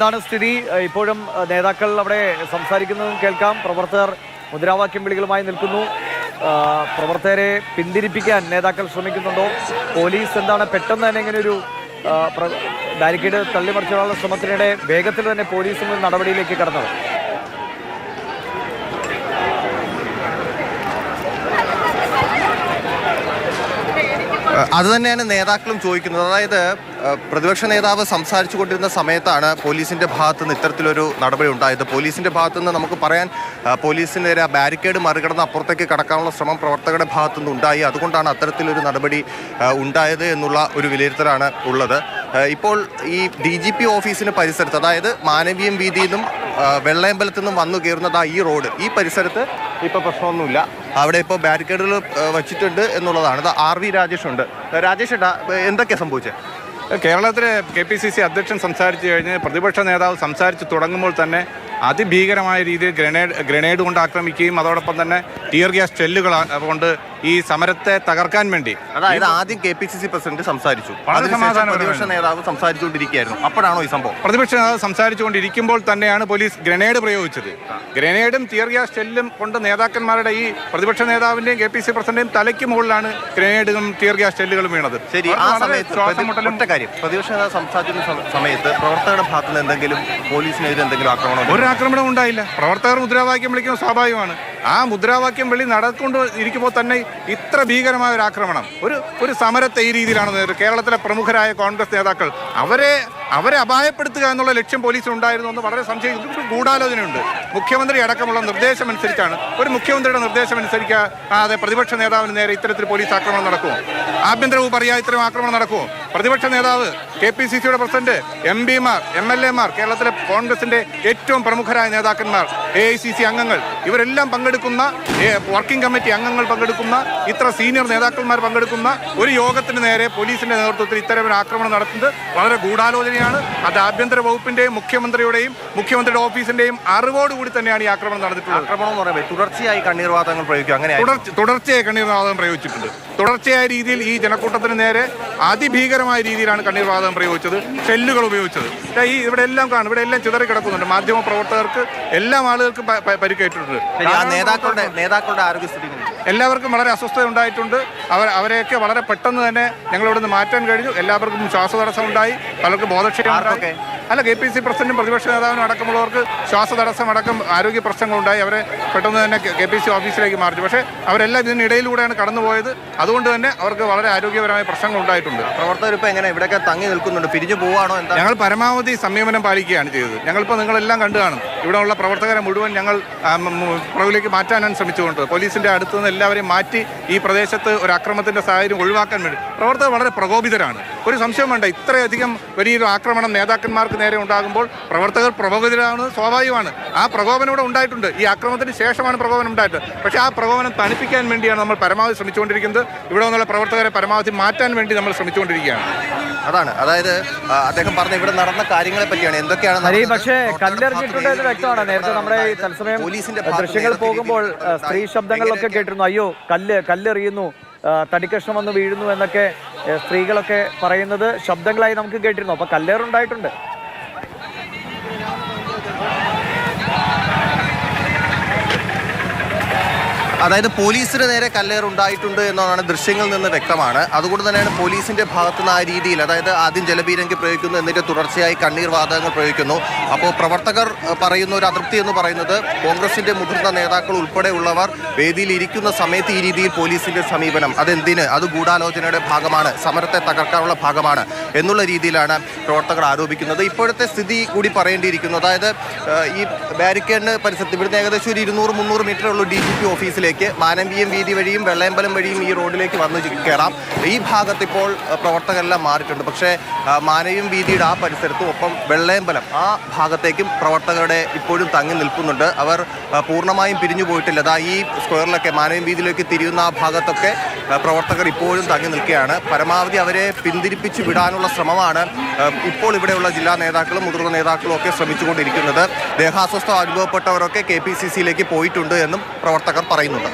എന്താണ് സ്ഥിതി? ഇപ്പോഴും നേതാക്കൾ അവിടെ സംസാരിക്കുന്നതും കേൾക്കാം. പ്രവർത്തകർ മുദ്രാവാക്യം വിളികളുമായി നിൽക്കുന്നു. പ്രവർത്തകരെ പിന്തിരിപ്പിക്കാൻ നേതാക്കൾ ശ്രമിക്കുന്നുണ്ടോ? പോലീസ് എന്താണ് പെട്ടെന്ന് തന്നെ ഇങ്ങനെ ഒരു ബാരിക്കേഡ് തള്ളിമറിച്ചുള്ള ശ്രമത്തിനിടെ വേഗത്തിൽ തന്നെ പോലീസും നടപടിയിലേക്ക് കടന്നത്? അത് തന്നെയാണ് നേതാക്കളും ചോദിക്കുന്നത്. അതായത് പ്രതിപക്ഷ നേതാവ് സംസാരിച്ചു കൊണ്ടിരുന്ന സമയത്താണ് പോലീസിന്റെ ഭാഗത്തു നിന്ന് ഇത്തരത്തിലൊരു നടപടി ഉണ്ടായത്. പോലീസിന്റെ ഭാഗത്തു നിന്ന് നമുക്ക് പറയാൻ പോലീസിനെതിരെ ബാരിക്കേഡ് മറികടന്ന് അപ്പുറത്തേക്ക് കടക്കാനുള്ള ശ്രമം പ്രവർത്തകരുടെ ഭാഗത്തു ഉണ്ടായി. അതുകൊണ്ടാണ് അത്തരത്തിലൊരു നടപടി ഉണ്ടായത് എന്നുള്ള ഒരു വിലയിരുത്തലാണ് ഉള്ളത്. ഇപ്പോൾ ഈ ഡി ജി പി ഓഫീസിന് പരിസരത്ത് അതായത് മാനവീയം വീതിയിൽ നിന്നും വെള്ളയമ്പലത്തു നിന്നും വന്നു കയറുന്നത് ഈ റോഡ്. ഈ പരിസരത്ത് ഇപ്പോൾ പ്രശ്നമൊന്നുമില്ല. അവിടെ ഇപ്പോൾ ബാരിക്കേഡുകൾ വച്ചിട്ടുണ്ട് എന്നുള്ളതാണ്. ഇത് ആർ വി രാജേഷ് ഉണ്ട്. രാജേഷ് ഏട്ടാ എന്തൊക്കെയാണ് സംഭവിച്ചത് കേരളത്തിലെ കെ പി സി സി അധ്യക്ഷൻ സംസാരിച്ചു കഴിഞ്ഞ് പ്രതിപക്ഷ നേതാവ് സംസാരിച്ച് തുടങ്ങുമ്പോൾ തന്നെ അതിഭീകരമായ രീതിയിൽ ഗ്രനേഡ് ഗ്രനേഡ് കൊണ്ട് ആക്രമിക്കുകയും അതോടൊപ്പം തന്നെ ടിയർ ഗ്യാസ് ഷെല്ലുകൾ കൊണ്ട് ഈ സമരത്തെ തകർക്കാൻ വേണ്ടി. അതായത് ആദ്യം K P C C president സംസാരിച്ചു. പ്രതിപക്ഷ നേതാവ് സംസാരിച്ചുകൊണ്ടിരിക്കുകയായിരുന്നു. അപ്പോഴാണോ ഈ സംഭവം? പ്രതിപക്ഷ നേതാവ് സംസാരിച്ചുകൊണ്ടിരിക്കുമ്പോൾ തന്നെയാണ് പോലീസ് ഗ്രനേഡ് പ്രയോഗിച്ചത്. ഗ്രനേഡും ടിയർ ഗ്യാസ് ഷെല്ലും കൊണ്ട് നേതാക്കന്മാരുടെ ഈ പ്രതിപക്ഷ നേതാവിന്റെയും കെ പി സി പ്രസിഡന്റിന്റെയും തലയ്ക്ക് മുകളിലാണ് ഗ്രനേഡും ടിയർ ഗ്യാസ് ഷെല്ലുകളും വീണത്. ശരി ആ സമയത്ത് കാര്യം. പ്രതിപക്ഷ നേതാവ് സംസാരിക്കുന്ന സമയത്ത് പ്രവർത്തകരുടെ ഭാഗത്ത് നിന്ന് എന്തെങ്കിലും പോലീസിനെതിരെ എന്തെങ്കിലും ആക്രമണം ഒരു ആക്രമണം ഉണ്ടായില്ല. പ്രവർത്തകർ മുദ്രാവാക്യം വിളിക്കുന്നത് സ്വാഭാവികമാണ്. ആ മുദ്രാവാക്യം വിളി നടക്കൊണ്ട് ഇരിക്കുമ്പോൾ തന്നെ ഇത്ര ഭീകരമായ ഒരു ആക്രമണം ഒരു ഒരു സമരത്തെ ഈ രീതിയിലാണ്. കേരളത്തിലെ പ്രമുഖരായ കോൺഗ്രസ് നേതാക്കൾ അവരെ അവരെ അപായപ്പെടുത്തുക എന്നുള്ള ലക്ഷ്യം പോലീസിന് ഉണ്ടായിരുന്നു എന്ന് വളരെ സംശയം ഗൂഢാലോചനയുണ്ട്. മുഖ്യമന്ത്രി അടക്കമുള്ള നിർദ്ദേശം അനുസരിച്ചാണ് ഒരു മുഖ്യമന്ത്രിയുടെ നിർദ്ദേശം അനുസരിക്കാതെ പ്രതിപക്ഷ നേതാവിന് നേരെ ഇത്തരത്തിൽ പോലീസ് ആക്രമണം നടക്കുമോ ആഭ്യന്തര വകുപ്പ് അറിയാതെ ഇത്തരം ആക്രമണം നടക്കുമോ പ്രതിപക്ഷ നേതാവ് കെ പി സി സിയുടെ പ്രസിഡന്റ് എം പിമാർ എം എൽ എമാർ കേരളത്തിലെ കോൺഗ്രസിന്റെ ഏറ്റവും പ്രമുഖരായ നേതാക്കന്മാർ എ ഐ സി സി അംഗങ്ങൾ ഇവരെല്ലാം പങ്കെടുക്കുന്ന വർക്കിംഗ് കമ്മിറ്റി അംഗങ്ങൾ പങ്കെടുക്കുന്ന ഇത്ര സീനിയർ നേതാക്കന്മാർ പങ്കെടുക്കുന്ന ഒരു യോഗത്തിന് നേരെ പോലീസിന്റെ നേതൃത്വത്തിൽ ഇത്തരം ഒരു ആക്രമണം നടത്തുന്നത് വളരെ ഗൂഢാലോചനയാണ് അത് ആഭ്യന്തര വകുപ്പിന്റെയും മുഖ്യമന്ത്രിയുടെയും മുഖ്യമന്ത്രിയുടെ ഓഫീസിന്റെയും അറിവോടുകൂടി തന്നെയാണ് ഈ ആക്രമണം നടന്നിട്ടുള്ളത്. ആക്രമണം എന്ന് പറയുമ്പോൾ തുടർച്ചയായി കണ്ണീർ വാതകങ്ങൾ പ്രയോഗിക്കും. അങ്ങനെ തുടർച്ച തുടർച്ചയായി കണ്ണീർവാതകം പ്രയോഗിച്ചിട്ടുണ്ട്. തുടർച്ചയായ രീതിയിൽ ഈ ജനക്കൂട്ടത്തിന് നേരെ അതിഭീകരമായ രീതിയിലാണ് കണ്ണീർവാതകം പ്രയോഗിച്ചത് ഷെല്ലുകൾ ഉപയോഗിച്ചത്. ഈ ഇവിടെ എല്ലാം കാണും. ഇവിടെ എല്ലാം ചിതറി കിടക്കുന്നുണ്ട്. മാധ്യമ പ്രവർത്തകർക്ക് എല്ലാ ആളുകൾക്കും പരിക്കേറ്റിട്ടുണ്ട്. നേതാക്കളുടെ നേതാക്കളുടെ ആരോഗ്യസ്ഥിതി? എല്ലാവർക്കും വളരെ അസ്വസ്ഥത ഉണ്ടായിട്ടുണ്ട്. അവർ അവരെയൊക്കെ വളരെ പെട്ടെന്ന് തന്നെ ഞങ്ങൾ ഇവിടുന്ന് മാറ്റാൻ കഴിഞ്ഞു. എല്ലാവർക്കും ശ്വാസതടസ്സം ഉണ്ടായി. പലർക്കും ബോധക്ഷയം അല്ല കെ പി സി പ്രസിഡന്റും പ്രതിപക്ഷ നേതാവിനും അടക്കമുള്ളവർക്ക് ശ്വാസതടസ്സം അടക്കം ആരോഗ്യ പ്രശ്നങ്ങളുണ്ടായി. അവരെ പെട്ടെന്ന് തന്നെ കെ പി സി ഓഫീസിലേക്ക് മാറിച്ചു പക്ഷേ അവരെല്ലാം ഇതിനിടയിലൂടെയാണ് കടന്നുപോയത്. അതുകൊണ്ട് തന്നെ അവർക്ക് വളരെ ആരോഗ്യപരമായ പ്രശ്നങ്ങൾ ഉണ്ടായിട്ടുണ്ട്. പ്രവർത്തകർ ഇപ്പോൾ എങ്ങനെ? ഇവിടെയൊക്കെ തങ്ങി നിൽക്കുന്നുണ്ട്. പിരിഞ്ഞു പോവാണോ? എന്താ? ഞങ്ങൾ പരമാവധി സംയമനം പാലിക്കുകയാണ് ചെയ്തത്. ഞങ്ങളിപ്പോൾ നിങ്ങളെല്ലാം കണ്ടു കാണും. ഇവിടെ ഉള്ള പ്രവർത്തകരെ മുഴുവൻ ഞങ്ങൾ പുറകിലേക്ക് മാറ്റാനാണ് ശ്രമിച്ചുകൊണ്ട്. പോലീസിന്റെ അടുത്ത് നിന്ന് എല്ലാവരെയും മാറ്റി ഈ പ്രദേശത്ത് ഒരു അക്രമത്തിന്റെ സാഹചര്യം ഒഴിവാക്കാൻ വേണ്ടി. പ്രവർത്തകർ വളരെ പ്രകോപിതരാണ്. ഒരു സംശയം വേണ്ട ഇത്രയധികം വലിയൊരു ആക്രമണം നേതാക്കന്മാർക്ക് നേരെ ഉണ്ടാകുമ്പോൾ പ്രവർത്തകർ പ്രകോപിതരാണ് സ്വാഭാവികമാണ്. ആ പ്രകോപനം ഇവിടെ ഉണ്ടായിട്ടുണ്ട്. ഈ ആക്രമണത്തിന് ശേഷമാണ് പ്രകോപനം ഉണ്ടായിട്ട് പക്ഷേ ആ പ്രകോപനം തണുപ്പിക്കാൻ വേണ്ടിയാണ് നമ്മൾ പരമാവധി ശ്രമിച്ചുകൊണ്ടിരിക്കുന്നത്. ഇവിടെ നിന്നുള്ള പ്രവർത്തകരെ പരമാവധി മാറ്റാൻ വേണ്ടി നമ്മൾ ശ്രമിച്ചുകൊണ്ടിരിക്കുകയാണ്. അതാണ്. അതായത് അദ്ദേഹം പറഞ്ഞ ഇവിടെ നടന്ന കാര്യങ്ങളെ പറ്റിയാണ്. എന്തൊക്കെയാണ് പക്ഷേ കല്ലെറിഞ്ഞിട്ടുണ്ട് എന്ന് വ്യക്തമാണ്. നേരത്തെ നമ്മുടെ തത്സമയം പോലീസിന്റെ ദൃശ്യങ്ങൾ പോകുമ്പോൾ സ്ത്രീ ശബ്ദങ്ങളിലൊക്കെ കേട്ടിരുന്നു. അയ്യോ കല്ല് കല്ലെറിയുന്നു. തടിക്കഷ്ണം വന്ന് വീഴുന്നു എന്നൊക്കെ സ്ത്രീകളൊക്കെ പറയുന്നത് ശബ്ദങ്ങളായി നമുക്ക് കേട്ടിരുന്നു. അപ്പൊ കല്ലേറുണ്ടായിട്ടുണ്ട്. അതായത് പോലീസിന് നേരെ കല്ലേറ് ഉണ്ടായിട്ടുണ്ട് എന്നതാണ് ദൃശ്യങ്ങളിൽ നിന്ന് വ്യക്തമാണ്. അതുകൊണ്ട് തന്നെയാണ് പോലീസിന്റെ ഭാഗത്തു നിന്ന് ആ രീതിയിൽ അതായത് ആദ്യം ജലബീരങ്കി പ്രയോഗിക്കുന്നു എന്നിട്ട് തുടർച്ചയായി കണ്ണീർ വാതകങ്ങൾ പ്രയോഗിക്കുന്നു. അപ്പോൾ പ്രവർത്തകർ പറയുന്ന ഒരു അതൃപ്തി എന്ന് പറയുന്നത് കോൺഗ്രസിന്റെ മുതിർന്ന നേതാക്കൾ ഉൾപ്പെടെയുള്ളവർ വേദിയിൽ ഇരിക്കുന്ന സമയത്ത് ഈ രീതിയിൽ പോലീസിന്റെ സമീപനം. അതെന്തിന്? അത് ഗൂഢാലോചനയുടെ ഭാഗമാണ് സമരത്തെ തകർക്കാനുള്ള ഭാഗമാണ് എന്നുള്ള രീതിയിലാണ് പ്രവർത്തകർ ആരോപിക്കുന്നത്. ഇപ്പോഴത്തെ സ്ഥിതി കൂടി പറയേണ്ടിയിരിക്കുന്നു. അതായത് ഈ ബാരിക്കേഡിന് പരിസരത്ത് ഇവിടുന്ന് ഏകദേശം ഒരു ഇരുന്നൂറ് മുന്നൂറ് ഉള്ള ഡി ജി പി ഓഫീസിലേക്ക് മാനവീയം വീതി വഴിയും വെള്ളയമ്പലം വഴിയും ഈ റോഡിലേക്ക് വന്ന് കയറാം ഈ ഭാഗത്ത് ഇപ്പോൾ പ്രവർത്തകരെല്ലാം മാറിയിട്ടുണ്ട്. പക്ഷേ മാനവീയം വീതിയുടെ ആ പരിസരത്തും ഒപ്പം വെള്ളയമ്പലം ആ ഭാഗത്തേക്കും പ്രവർത്തകരുടെ ഇപ്പോഴും തങ്ങി നിൽക്കുന്നുണ്ട്. അവർ പൂർണമായും പിരിഞ്ഞു പോയിട്ടില്ല. അതാ ഈ സ്ക്വയറിലൊക്കെ മാനവീയം വീതിയിലേക്ക് തിരിയുന്ന ആ ഭാഗത്തൊക്കെ പ്രവർത്തകർ ഇപ്പോഴും തങ്ങി നിൽക്കുകയാണ്. പരമാവധി അവരെ പിന്തിരിപ്പിച്ചു വിടാനുള്ള ശ്രമമാണ് ഇപ്പോൾ ഇവിടെയുള്ള ജില്ലാ നേതാക്കളും മുതിർന്ന നേതാക്കളും ഒക്കെ ശ്രമിച്ചുകൊണ്ടിരിക്കുന്നത്. ദേഹാസ്വസ്ഥ അനുഭവപ്പെട്ടവരൊക്കെ കെ പി സി സിയിലേക്ക് പോയിട്ടുണ്ട് എന്നും പ്രവർത്തകർ പറയുന്നുണ്ട് about.